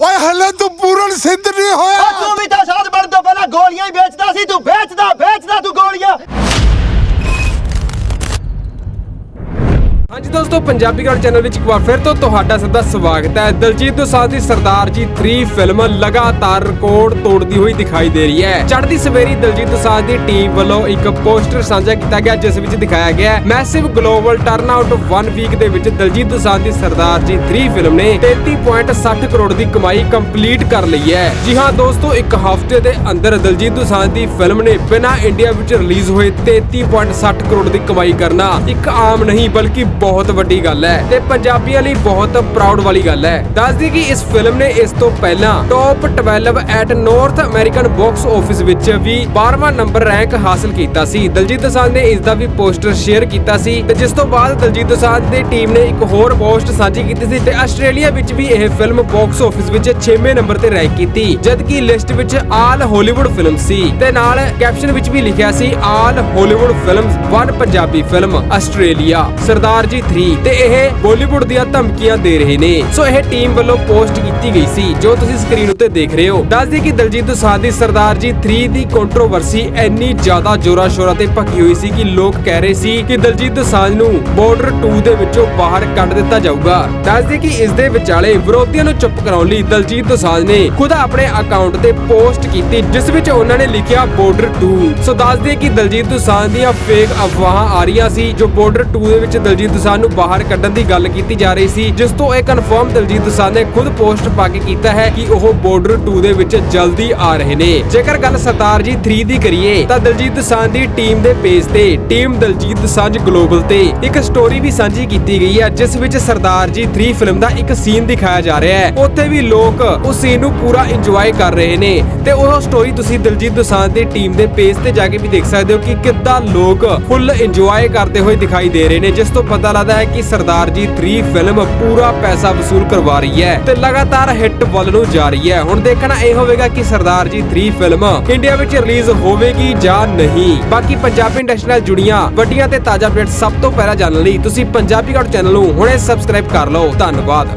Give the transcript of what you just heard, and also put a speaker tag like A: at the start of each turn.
A: ਓਏ ਹਲੇ ਤੂੰ ਪੂਰਨ ਸਿੱਧ ਨਹੀਂ ਹੋਇਆ।
B: ਤੂੰ ਵੀ ਤਾਂ ਸਾਧ ਬਣਨ ਤੋਂ ਪਹਿਲਾਂ ਗੋਲੀਆਂ ਹੀ ਵੇਚਦਾ ਸੀ, ਤੂੰ ਵੇਚਦਾ ਵੇਚਦਾ
C: ਹਾਂਜੀ ਦੋਸਤੋ, ਪੰਜਾਬੀ ਗੜ ਚੈਨਲ ਵਿੱਚ ਇੱਕ ਵਾਰ ਫਿਰ ਤੋਂ ਤੁਹਾਡਾ ਸਭ ਦਾ ਸਵਾਗਤ ਹੈ। ਦਲਜੀਤ ਦੋਸਾਂਝ ਦੀ ਸਰਦਾਰ ਜੀ 3 ਫਿਲਮ ਲਗਾਤਾਰ ਰਿਕਾਰਡ ਤੋੜਦੀ ਹੋਈ ਦਿਖਾਈ ਦੇ ਰਹੀ ਹੈ। ਚੜ੍ਹਦੀ ਸਵੇਰੀ ਦਲਜੀਤ ਦੋਸਾਂਝ ਦੀ ਟੀਮ ਵੱਲੋਂ ਇੱਕ ਪੋਸਟਰ ਸਾਂਝਾ ਕੀਤਾ ਗਿਆ, ਜਿਸ ਵਿੱਚ ਦਿਖਾਇਆ ਗਿਆ ਹੈ ਮੈਸਿਵ ਗਲੋਬਲ ਟਰਨਆਊਟ 1 ਵੀਕ ਦੇ ਵਿੱਚ ਦਲਜੀਤ ਦੋਸਾਂਝ ਦੀ ਸਰਦਾਰ ਜੀ 3 ਫਿਲਮ ਨੇ 33.60 ਕਰੋੜ ਦੀ ਕਮਾਈ ਕੰਪਲੀਟ ਕਰ ਲਈ ਹੈ। ਜੀ ਹਾਂ ਦੋਸਤੋ, ਇੱਕ ਹਫ਼ਤੇ ਦੇ ਅੰਦਰ ਦਲਜੀਤ ਦੋਸਾਂਝ ਦੀ ਫਿਲਮ ਨੇ ਬਿਨਾਂ ਇੰਡੀਆ ਵਿੱਚ ਰਿਲੀਜ਼ ਹੋਏ 33.60 ਕਰੋੜ ਦੀ ਕਮਾਈ ਕਰਨਾ ਇੱਕ ਆਮ ਨਹੀਂ, ਬਲਕਿ ਬਹੁਤ ਵੱਡੀ ਗੱਲ ਹੈ ਤੇ ਪੰਜਾਬੀਆਂ ਲਈ ਬਹੁਤ ਪ੍ਰਾਊਡ ਵਾਲੀ ਗੱਲ ਹੈ। ਦੱਸਦੀ ਕਿ ਇਸ ਫਿਲਮ ਨੇ ਇਸ ਤੋਂ ਪਹਿਲਾਂ top 12 at North American box office ਵਿੱਚ ਵੀ 12ਵਾਂ ਨੰਬਰ ਰੈਂਕ ਹਾਸਲ ਕੀਤਾ ਸੀ। ਦਲਜੀਤ ਦੋਸਾਂਝ ਨੇ ਇਸ ਦਾ ਵੀ ਪੋਸਟਰ ਸ਼ੇਅਰ ਕੀਤਾ ਸੀ ਤੇ ਜਿਸ ਤੋਂ ਬਾਅਦ ਦਲਜੀਤ ਦੋਸਾਂਝ ਦੀ ਟੀਮ ਨੇ ਇੱਕ ਹੋਰ ਪੋਸਟ ਸਾਂਝੀ ਕੀਤੀ ਸੀ ਤੇ ਆਸਟ੍ਰੇਲੀਆ ਵਿੱਚ ਵੀ ਇਹ ਫਿਲਮ ਬਾਕਸ ਆਫਿਸ ਵਿੱਚ 6ਵੇਂ ਨੰਬਰ ਤੇ ਰੈਂਕ ਕੀਤੀ, ਜਦਕਿ ਲਿਸਟ ਵਿੱਚ ਆਲ ਹਾਲੀਵੁੱਡ ਫਿਲਮ ਸੀ ਤੇ ਨਾਲ ਕੈਪਸ਼ਨ ਵਿੱਚ ਵੀ ਲਿਖਿਆ ਸੀ all Hollywood films one Punjabi film Australia Sardaar ji 3 ਤੇ ਇਹ ਬਾਲੀਵੁੱਡ ਦੀਆਂ ਧਮਕੀਆਂ ਦੇ ਰਹੇ ਨੇ। ਸੋ ਇਹ ਟੀਮ ਵੱਲੋਂ ਪੋਸਟ ਕੀਤੀ ਗਈ ਸੀ, ਜੋ ਤੁਸੀਂ ਸਕਰੀਨ ਉੱਤੇ ਦੇਖ ਰਹੇ ਹੋ। ਦੱਸਦੀ ਕਿ ਦਲਜੀਤ ਦੋਸਾਂਝ ਦੀ ਸਰਦਾਰ ਜੀ 3 ਦੀ ਕੰਟਰੋਵਰਸੀ ਇੰਨੀ ਜ਼ਿਆਦਾ ਜ਼ੋਰਾਂ ਸ਼ੋਰਾਂ ਤੇ ਭਖੀ ਹੋਈ ਸੀ ਕਿ ਲੋਕ ਕਹਿ ਰਹੇ ਸੀ ਕਿ ਦਲਜੀਤ ਦੋਸਾਂਝ ਨੂੰ ਬਾਰਡਰ 2 ਦੇ ਵਿੱਚੋਂ ਬਾਹਰ ਕੱਢ ਦਿੱਤਾ ਜਾਊਗਾ। ਦੱਸਦੀ ਕਿ ਇਸ ਦੇ ਵਿਚਾਲੇ ਵਿਰੋਧੀਆਂ ਨੂੰ ਚੁੱਪ ਕਰਾਉਣ ਲਈ ਦਲਜੀਤ ਦੋਸਾਂਝ ਨੇ ਖੁਦ ਆਪਣੇ ਅਕਾਊਂਟ ਤੇ ਪੋਸਟ ਕੀਤੀ, ਜਿਸ ਵਿੱਚ ਉਹਨਾਂ ਨੇ ਲਿਖਿਆ ਬਾਰਡਰ 2 ਸੋ ਦੱਸਦੇ ਕਿ ਦਲਜੀਤ ਦੋਸਾਂਝ ਦੀਆਂ ਫੇਕ ਅਫਵਾਹਾਂ ਆ ਰਹੀਆਂ ਸੀ, ਜੋ ਬਾਰਡਰ 2 ਦੇ ਵਿੱਚ ਦਲਜੀਤ ਦੋਸਾਂਝ ਨੂੰ ਬਾਹਰ ਕੱਢਣ ਦੀ ਗੱਲ ਕੀਤੀ ਜਾ ਰਹੀ ਸੀ, ਜਿਸ ਤੋਂ ਇਹ ਕਨਫਰਮ ਦਲਜੀਤ ਦੋਸਾਂਝ ਨੇ ਖੁਦ ਪੋਸਟ ਪਾ ਕੀਤਾ ਹੈ ਕਿ ਉਹ ਬਾਰਡਰ 2 ਦੇ ਵਿੱਚ ਜਲਦੀ ਆ ਰਹੇ ਨੇ। ਜੇਕਰ ਗੱਲ ਸਰਦਾਰ ਜੀ 3 ਦੀ ਕਰੀਏ, ਤਾਂ ਦਲਜੀਤ ਦੋਸਾਂਝ ਦੀ ਟੀਮ ਦੇ ਪੇਜ ਤੇ ਟੀਮ ਦਲਜੀਤ ਦੋਸਾਂਝ ਗਲੋਬਲ ਤੇ ਇੱਕ ਸਟੋਰੀ ਵੀ ਸਾਂਝੀ ਕੀਤੀ ਗਈ ਹੈ, ਜਿਸ ਵਿੱਚ ਸਰਦਾਰ ਜੀ 3 ਫਿਲਮ ਦਾ ਇੱਕ ਸੀਨ ਦਿਖਾਇਆ ਜਾ ਰਿਹਾ ਹੈ। ਉੱਥੇ ਵੀ ਲੋਕ ਉਸ ਸੀਨ ਨੂੰ ਪੂਰਾ ਇੰਜੋਏ ਕਰ ਰਹੇ ਨੇ। ਤੇ ਉਹ ਸਟੋਰੀ ਤੁਸੀਂ ਦਲਜੀਤ ਦਸਾਂਝ ਦੀ ਟੀਮ ਦੇ ਪੇਜ ਤੇ ਜਾ ਕੇ ਵੀ ਦੇਖ ਸਕਦੇ ਹੋ ਕਿ ਕਿੱਦਾਂ ਲੋਕ ਫੁੱਲ ਇੰਜੋਏ ਕਰਦੇ ਹੋਏ ਦਿਖਾਈ ਦੇ ਰਹੇ ਨੇ, ਜਿਸ ਤੋਂ ਪਤਾ ਲੱਗਦਾ ਹੈ ਕਿ ਸਰਦਾਰ ਜੀ 3 ਫਿਲਮ ਪੂਰਾ ਪੈਸਾ ਵਸੂਲ ਕਰਵਾ ਰਹੀ ਹੈ। ਤੇ ਲਗਾਤਾਰ ਹਿੱਟ ਵੱਲ ਨੂੰ ਜਾ ਰਹੀ ਹੈ। ਹੁਣ ਦੇਖਣਾ ਇਹ ਹੋਵੇਗਾ ਕਿ ਸਰਦਾਰ ਜੀ 3 ਫਿਲਮ ਇੰਡੀਆ ਵਿੱਚ ਰਿਲੀਜ਼ ਹੋਵੇਗੀ ਜਾਂ ਨਹੀਂ। ਬਾਕੀ ਪੰਜਾਬੀ ਇੰਡਸਟਰੀ ਨਾਲ ਜੁੜੀਆਂ, ਵੱਡੀਆਂ ਤੇ ਤਾਜ਼ਾ ਅਪਡੇਟ ਸਭ ਤੋਂ ਪਹਿਲਾਂ ਜਾਣਨ ਲਈ ਤੁਸੀਂ ਪੰਜਾਬੀ ਗੜ ਚੈਨਲ ਨੂੰ ਹੁਣੇ ਸਬਸਕ੍ਰਾਈਬ ਕਰ ਲਓ। ਧੰਨਵਾਦ।